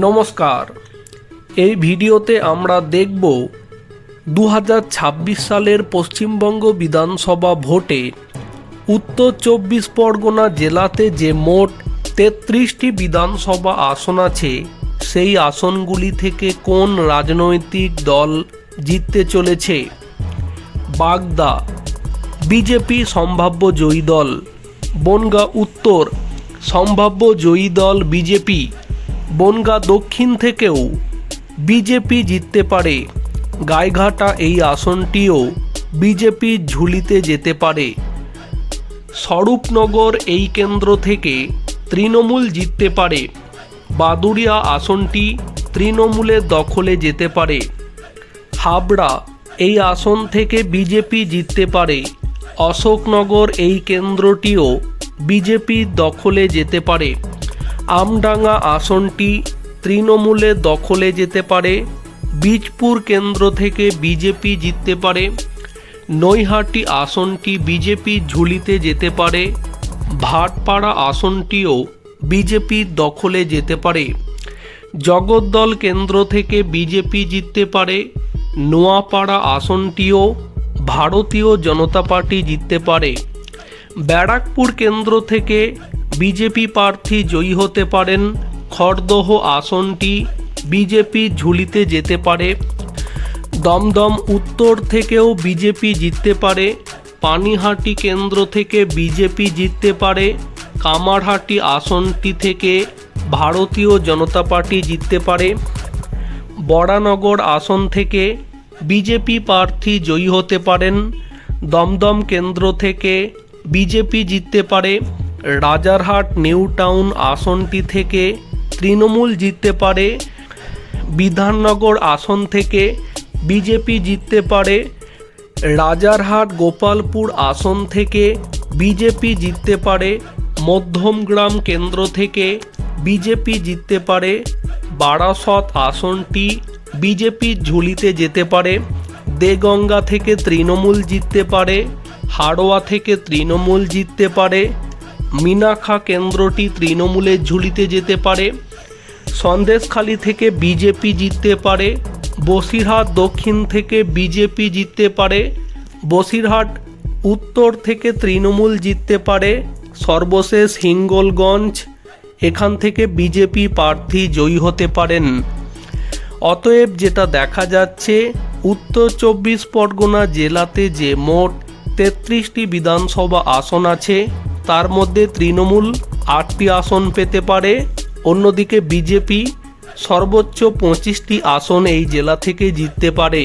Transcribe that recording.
নমস্কার। এই ভিডিওতে আমরা দেখব দু হাজার ছাব্বিশ সালের পশ্চিমবঙ্গ বিধানসভা ভোটে উত্তর চব্বিশ পরগনা জেলাতে যে মোট তেত্রিশটি বিধানসভা আসন আছে, সেই আসনগুলি থেকে কোন রাজনৈতিক দল জিততে চলেছে? বাগদা, বিজেপি সম্ভাব্য জয়ী দল, বনগা উত্তর, সম্ভাব্য জয়ী দল বিজেপি। বনগা দক্ষিণ থেকেও বিজেপি জিততে পারে। গাইঘাটা এই আসনটিও বিজেপি ঝুলিতে যেতে পারে। স্বরূপনগর এই কেন্দ্র থেকে তৃণমূল জিততে পারে। বাদুড়িয়া আসনটি তৃণমূলের দখলে যেতে পারে। হাবড়া এই আসন থেকে বিজেপি জিততে পারে। অশোকনগর এই কেন্দ্রটিও বিজেপির দখলে যেতে পারে। আমডাঙ্গা আসনটি তৃণমূলের দখলে যেতে পারে, বীজপুর কেন্দ্র থেকে বিজেপি জিততে পারে, নৈহাটি আসনটি বিজেপি ঝুলিতে যেতে পারে, ভাটপাড়া আসনটিও বিজেপির দখলে যেতে পারে। জগদ্দল কেন্দ্র থেকে বিজেপি জিততে পারে, নোয়াপাড়া আসনটিও ভারতীয় জনতা পার্টি জিততে পারে। ব্যারাকপুর কেন্দ্র থেকে বিজেপি প্রার্থী জয়ী হতে পারেন, খড়দহ আসনটি বিজেপি ঝুলিতে যেতে পারে। দমদম উত্তর থেকেও বিজেপি জিততে পারে, পানিহাটি কেন্দ্র থেকে বিজেপি জিততে পারে, কামারহাটি আসনটি থেকে ভারতীয় জনতা পার্টি জিততে পারে। বরানগর আসন থেকে বিজেপি প্রার্থী জয়ী হতে পারেন, দমদম কেন্দ্র থেকে বিজেপি জিততে পারে। রাজারহাট নিউ টাউন আসনটি থেকে তৃণমূল জিততে পারে, বিধাননগর আসন থেকে বিজেপি জিততে পারে, রাজারহাট গোপালপুর আসন থেকে বিজেপি জিততে পারে, মধ্যমগ্রাম কেন্দ্র থেকে বিজেপি জিততে পারে, বারাসত আসনটি বিজেপির ঝুলিতে যেতে পারে, দেগঙ্গা থেকে তৃণমূল জিততে পারে, হাড়োয়া থেকে তৃণমূল জিততে পারে মিনাখা কেন্দ্রটি তৃণমূলের ঝুলিতে যেতে পারে, সন্দেশখালি থেকে বিজেপি জিততে পারে, বসিরহাট দক্ষিণ থেকে বিজেপি জিততে পারে, বসিরহাট উত্তর থেকে তৃণমূল জিততে পারে, সর্বশেষ হিঙ্গলগঞ্জ, এখান থেকে বিজেপি প্রার্থী জয়ী হতে পারেন। অতএব যেটা দেখা যাচ্ছে, উত্তর চব্বিশ পরগনা জেলাতে যে মোট তেত্রিশটি বিধানসভা আসন আছে তার মধ্যে তৃণমূল আটটি আসন পেতে পারে। অন্যদিকে বিজেপি সর্বোচ্চ পঁচিশটি আসন এই জেলা থেকে জিততে পারে।